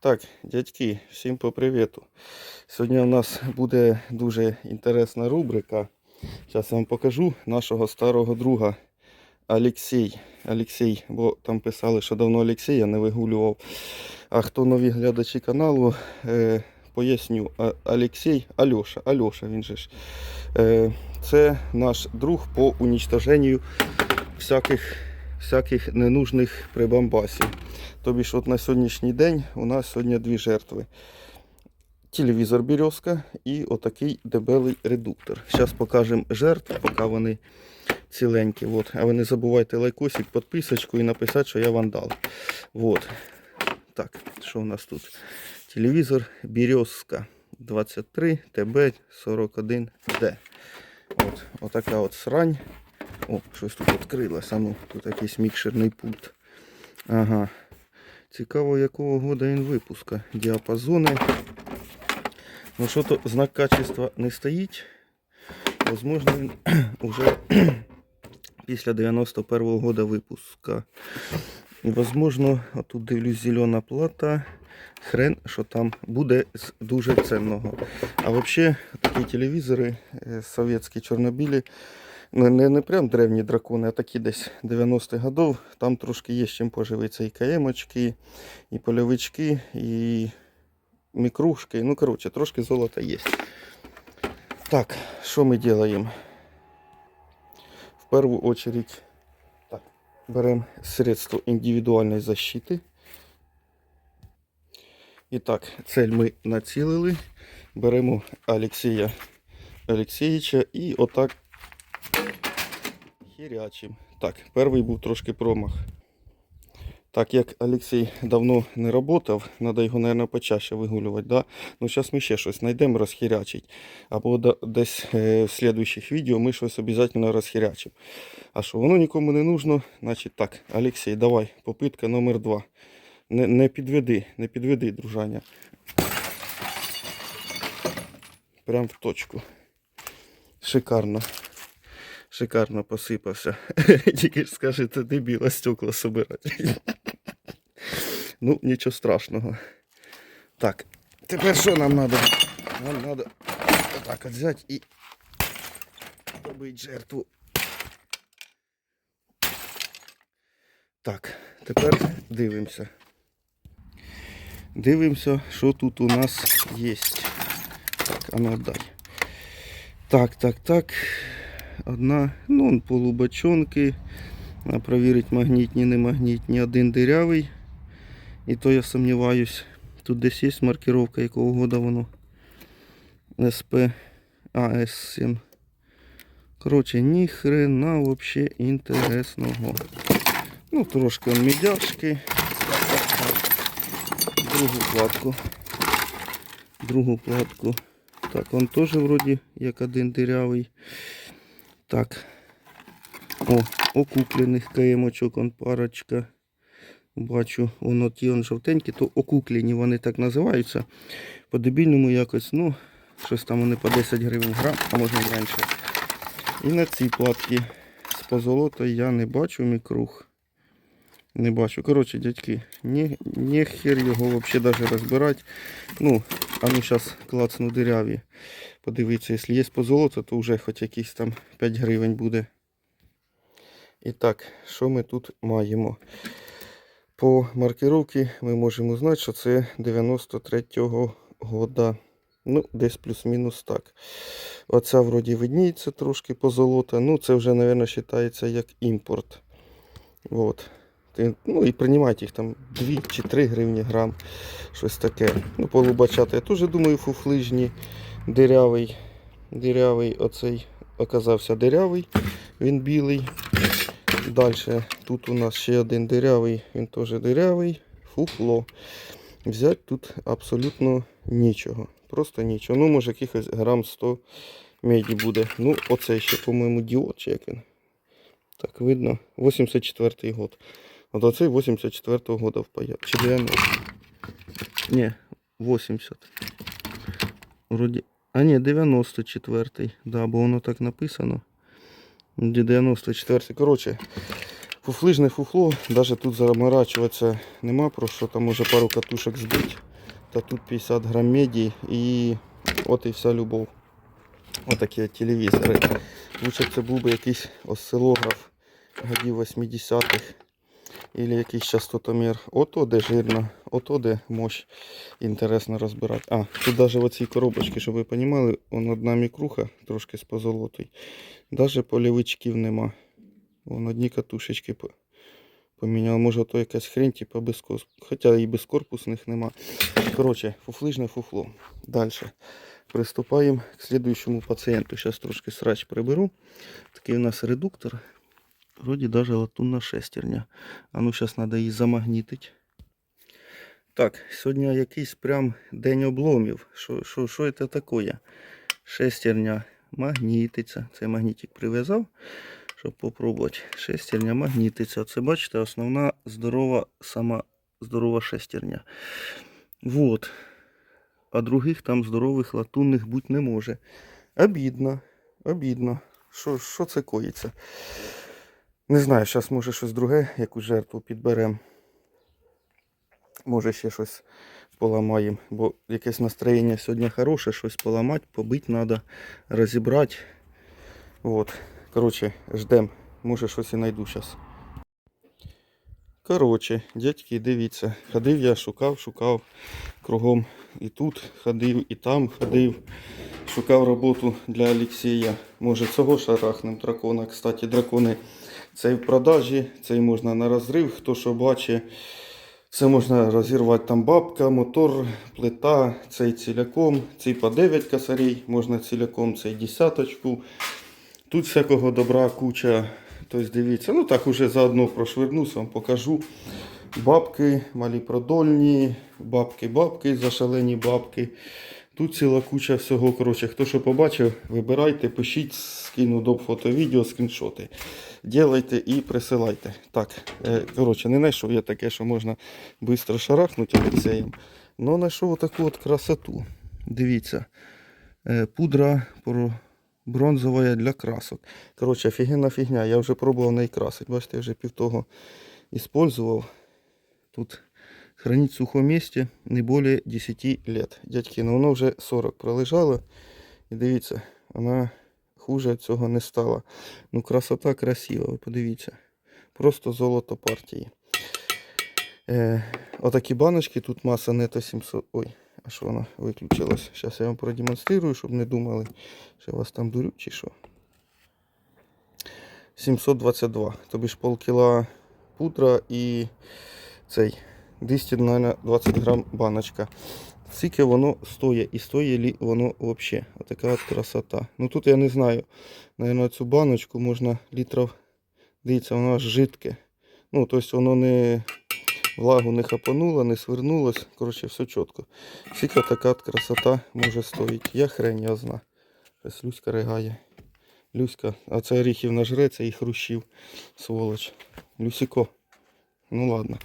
Так, дядьки, всім по привіту. Сьогодні у нас буде дуже інтересна рубрика. Зараз я вам покажу нашого старого друга Олексій. Олексій, бо там писали, що давно Олексія не вигулював. А хто нові глядачі каналу, е, поясню. Олексій, Альоша, Альоша, він же ж. Е, це наш друг по унічтоженню всяких, всяких ненужних прибамбасів. Тобі ж от на сьогоднішній день у нас сьогодні дві жертви. Телевізор березка і отакий дебелий редуктор. Зараз покажемо жертв, поки вони ціленькі. От. А ви не забувайте лайкосик, підписочку і написати, що я вандал. Вот. Так, що у нас тут? Телевізор березка 23 ТБ 41Д. От, отака от срань. О, щось тут відкрилося. А Ну, тут якийсь мікшерний пульт. Ага. Цікаво, якого года він випуска. Діапазони. Ну що то знак качества не стоїть. Возможно, він уже після 91-го года випуска. І возможно, а тут дивлюсь зелена плата. Хрен, що там буде з дуже ценного. А взагалі такі телевізори е, совєтські чорнобілі. Не, не, не прям древні дракони, а такі десь 90-х годов. Там трошки є з чим поживитися. І КМочки, і польовички, і мікрушки. Ну, коротше, трошки золота є. Так, що ми робимо? В першу очередь так, беремо средство індивідуальної защити. І так, цель ми націлили. Беремо Олексія Олексійовича і отак хірячим. Так, перший був трошки промах. Так як Олексій давно не працював, треба його, мабуть, почаще вигулювати. Да? Ну, зараз ми ще щось знайдемо розхірячить. Або десь е, в слідуючих відео ми щось обов'язково розхірячимо. А що воно нікому не нужно, значить так, Олексій, давай, попитка номер два. Не, не підведи, не підведи, дружання. Прям в точку. Шикарно. Шикарно посипався. Тільки ж скажи, це дебіла стекла собирати. ну, нічого страшного. Так, тепер що нам треба? Нам треба отак от взяти і добити жертву. Так, тепер дивимося. Дивимося, що тут у нас є. Так, а ну дай. Так, так, так. Одна, ну, он полубочонки. Провірить магнітні, не магнітні. Один дирявий. І то я сумніваюсь. Тут десь є маркировка, якого года воно. СП АС7. Коротше, ні хрена вообще інтересного. Ну, трошки он медяшки. Другу платку. Другу платку. Так, он теж вроді як один дирявий. Так. О, окуплених каємочок, он парочка. Бачу, воно ті он жовтенькі, то окуклені вони так називаються. По дебільному якось, ну, щось там вони по 10 гривень грам, а може менше. І на цій платці з позолотою я не бачу мікруг. Не бачу. Коротше, дядьки, ні, ні хер його взагалі даже розбирати. Ну, а ну зараз клацну диряві. Подивіться, якщо є позолота, то вже хоч якісь там 5 гривень буде. І так, що ми тут маємо? По маркировці ми можемо знати, що це 93-го года. Ну, десь плюс-мінус так. Оця вроді видніється трошки позолота. Ну, це вже, мабуть, вважається як імпорт. От. Ну і приймайте їх там 2 чи 3 гривні грам. Щось таке. Ну, полубачати. Я теж думаю, фуфлижні. Дирявий. Дирявий оцей оказався дирявий. Він білий. Далі тут у нас ще один дирявий, він теж дирявий. Фуфло. Взяти тут абсолютно нічого. Просто нічого. Ну, може, якихось грам 100 меді буде. Ну, оцей ще, по-моєму, діод, чи як він. Так, видно. 84-й год. От оцей 84-го года впаяв. Чи 90? Ні, 80. Вроді. А ні, 94-й. Да, бо воно так написано. 94-й. Коротше, Фуфлижне фуфло, навіть тут заморачуватися нема, про що там може пару катушок збити. Та тут 50 грам меді і от і вся любов. Отакі от телевізори. Лучше це був би якийсь осцилограф годів 80-х. Или якийсь частотомір. Ото де жирно, ото де мощь. Інтересно розбирати. А, тут навіть в оцій коробочці, щоб ви розуміли, он одна мікруха, трошки з позолотою. Навіть полівичків нема. Вон одні катушечки по- поміняв. Може то якась хрень, типа без кос... Хоча і без корпусних нема. Коротше, фуфлижне фуфло. Далі. Приступаємо к слідуючому пацієнту. Зараз трошки срач приберу. Такий у нас редуктор. Вроді даже латунна шестерня. А ну зараз треба її замагнітити. Так, сьогодні якийсь прям день обломів. Що, що, що це таке? Шестерня магнітиться. Цей магнітик прив'язав, щоб попробувати. Шестерня магнітиться. Це бачите, основна здорова, сама здорова шестерня. Вот. А других там здорових латунних бути не може. Обідно. Обідно. Що, що це коїться? Не знаю, зараз може щось друге, якусь жертву підберемо. Може ще щось поламаємо, бо якесь настроєння сьогодні хороше, щось поламати, побити треба, розібрати. От. Коротше, ждемо. Може щось і знайду зараз. Коротше, дядьки, дивіться. Ходив я, шукав, шукав кругом. І тут ходив, і там ходив. Шукав роботу для Олексія. Може цього шарахнем дракона. Кстати, дракони цей в продажі, цей можна на розрив, хто що бачить. Це можна розірвати там бабка, мотор, плита, цей ціляком, цей по 9 косарей, можна ціляком цей десяточку. Тут всякого добра куча. Тобто дивіться, ну так уже заодно прошвернусь, вам покажу. Бабки, малі продольні, бабки-бабки, зашалені бабки. Тут ціла куча всього. Коротше, хто що побачив, вибирайте, пишіть, скину до фото, відео, скріншоти. Ділайте і присилайте. Так, е, коротше, не знайшов я таке, що можна швидко шарахнути Олексеєм. Но знайшов таку от красоту. Дивіться. Е, Пудра бронзова для красок. Коротше, офігенна фігня. Я вже пробував неї красити. Бачите, я вже півтого использовал. Тут хранить в сухом месте не более 10 лет. Дядьки, ну воно вже 40 пролежало. І дивіться, вона хуже цього не стала. Ну, красота красива, ви подивіться. Просто золото партії. Е, отакі баночки, тут маса нето 700. Ой, а що вона виключилась? Зараз я вам продемонструю, щоб не думали, що я вас там дурю чи що. 722. Тобі ж полкіла пудра і цей 220 грам баночка. Скільки воно стоїть і стоїть ли воно взагалі. Отака от красота. Ну тут я не знаю. Наверно, цю баночку можна літрів. Дивіться, воно аж жидке. Ну, тобто воно не влагу не хапануло, не свернулось. Коротше, все чітко. Скільки така от красота може стоїть. Я хрень я знаю. Щось Люська ригає. Люська, а це оріхів нажреться і хрущів, сволоч. Люсіко. Ну ладно.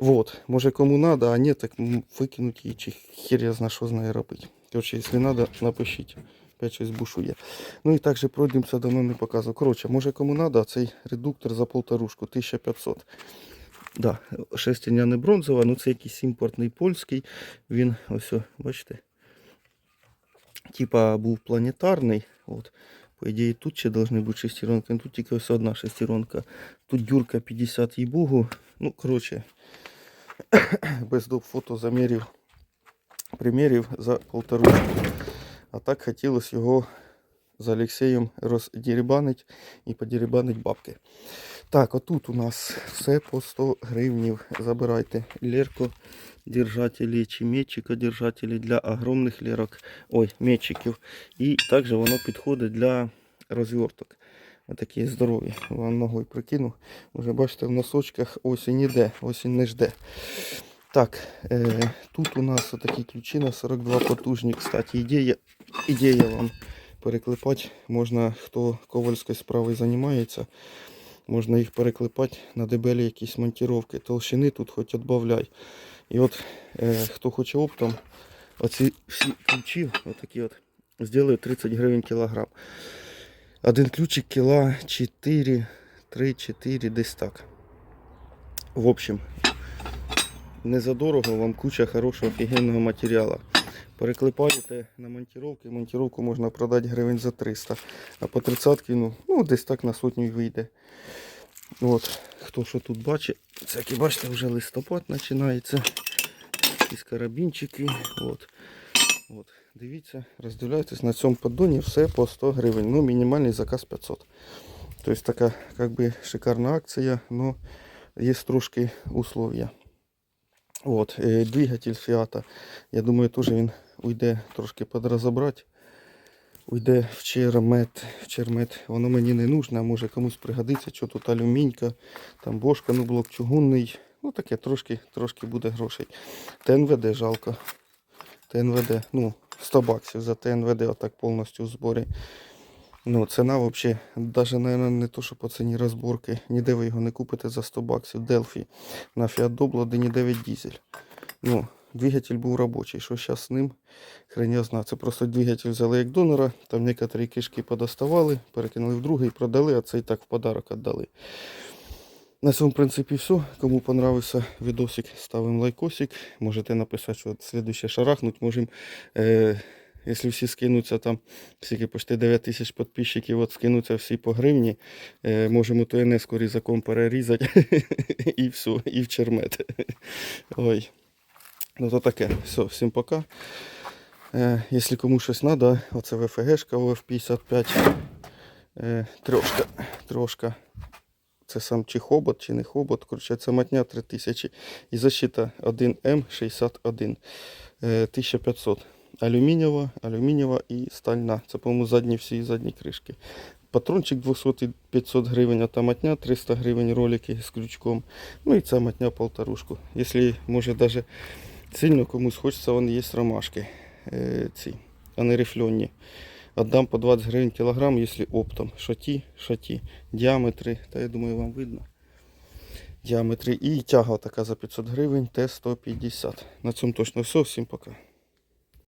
Вот. Може кому надо, а ні, так викинуть її, чи хер я знаю, що з робити. Короче, якщо надо, напишіть. Опять щось бушує. Ну і також пройдемося, давно не показував. Коротше, може кому надо, цей редуктор за полторушку, 1500. Да, шестерня не бронзова, ну це якийсь імпортний польський. Він ось, бачите, типа був планетарний. От. По ідеї тут ще должны бути шестеренки, тут тільки ось одна шестеренка. Тут дюрка 50 їбугу. Ну, коротше, без доп фото замірів, примірів за полторушку. А так хотілося його з Олексієм роздірібанить і подірібанить бабки. Так, отут у нас все по 100 гривнів. Забирайте лерко держателі чи метчика держателі для огромних лерок. Ой, метчиків. І також воно підходить для розверток. Отакі здорові. Вам ногою прикинув. Уже бачите, в носочках осінь іде, осінь не жде. Так, е, тут у нас такі ключі на 42 потужні. Кстати, ідея, ідея вам переклепати. Можна, хто ковальською справою займається, можна їх переклепати на дебелі якісь монтировки. Толщини тут хоч відбавляй. І от е, хто хоче оптом, оці всі ключі, отакі от, зроблю 30 гривень кілограм. Один ключик кіла 4, 3-4, десь так. В общем, не задорого вам куча хорошого офігенного матеріалу. Переклепаєте на монтировки, монтировку можна продати гривень за 300, а по 30 ну, ну десь так на сотню й вийде. От, хто що тут бачить, всякі бачите, вже листопад починається. Якісь карабінчики. От. От. Дивіться, роздивляйтесь, на цьому поддоні все по 100 гривень. Ну, мінімальний заказ 500. Тобто така как би, шикарна акція, але є трошки условия. От, е, двигатель Фіата. Я думаю, теж він уйде трошки подразобрати. Уйде в чермет. В чермет. Воно мені не нужно, а може комусь пригодиться, що тут алюмінька, там бошка, ну блок чугунний. Ну таке трошки, трошки буде грошей. ТНВД жалко. ТНВД, ну, 100 баксів за ТНВД отак повністю в зборі. Ну, ціна взагалі, навіть, наверное, не то, що по ціні розборки. Ніде ви його не купите за 100 баксів. Делфі на Fiat Doblo 1.9 дизель. Ну, двигатель був робочий. Що зараз з ним? Хрен я знаю. Це просто двигатель взяли як донора, там некоторі кишки подоставали, перекинули в другий, продали, а цей так в подарок віддали. На цьому, в принципі, все. Кому понравився відосик, ставимо лайкосик. Можете написати, що слідуще шарахнуть. Можемо, е, якщо всі скинуться там, скільки почти 9 тисяч підписчиків, от скинуться всі по гривні, е, можемо ту НС-ку різаком перерізати і все, і в чермет. Ой. Ну то таке. Все, всім пока. Е, якщо кому щось треба, оце ВФГшка ОФ-55. Е, трошка, трошка. Це сам чи хобот, чи не хобот. Коротше, це матня 3000. І защита 1М61. Е, 1500. Алюмінієва, алюмінієва і стальна. Це, по-моєму, задні всі задні кришки. Патрончик 200-500 гривень, а та матня 300 гривень ролики з крючком. Ну і ця матня полторушку. Якщо, може, навіть сильно комусь хочеться, вон є ромашки. Е, ці, а не рифльонні. Отдам по 20 гривень кілограм, якщо оптом. Шаті, шаті. Діаметри, та я думаю, вам видно. Діаметри і тяга така за 500 гривень, Т-150. На цьому точно все. Всім пока.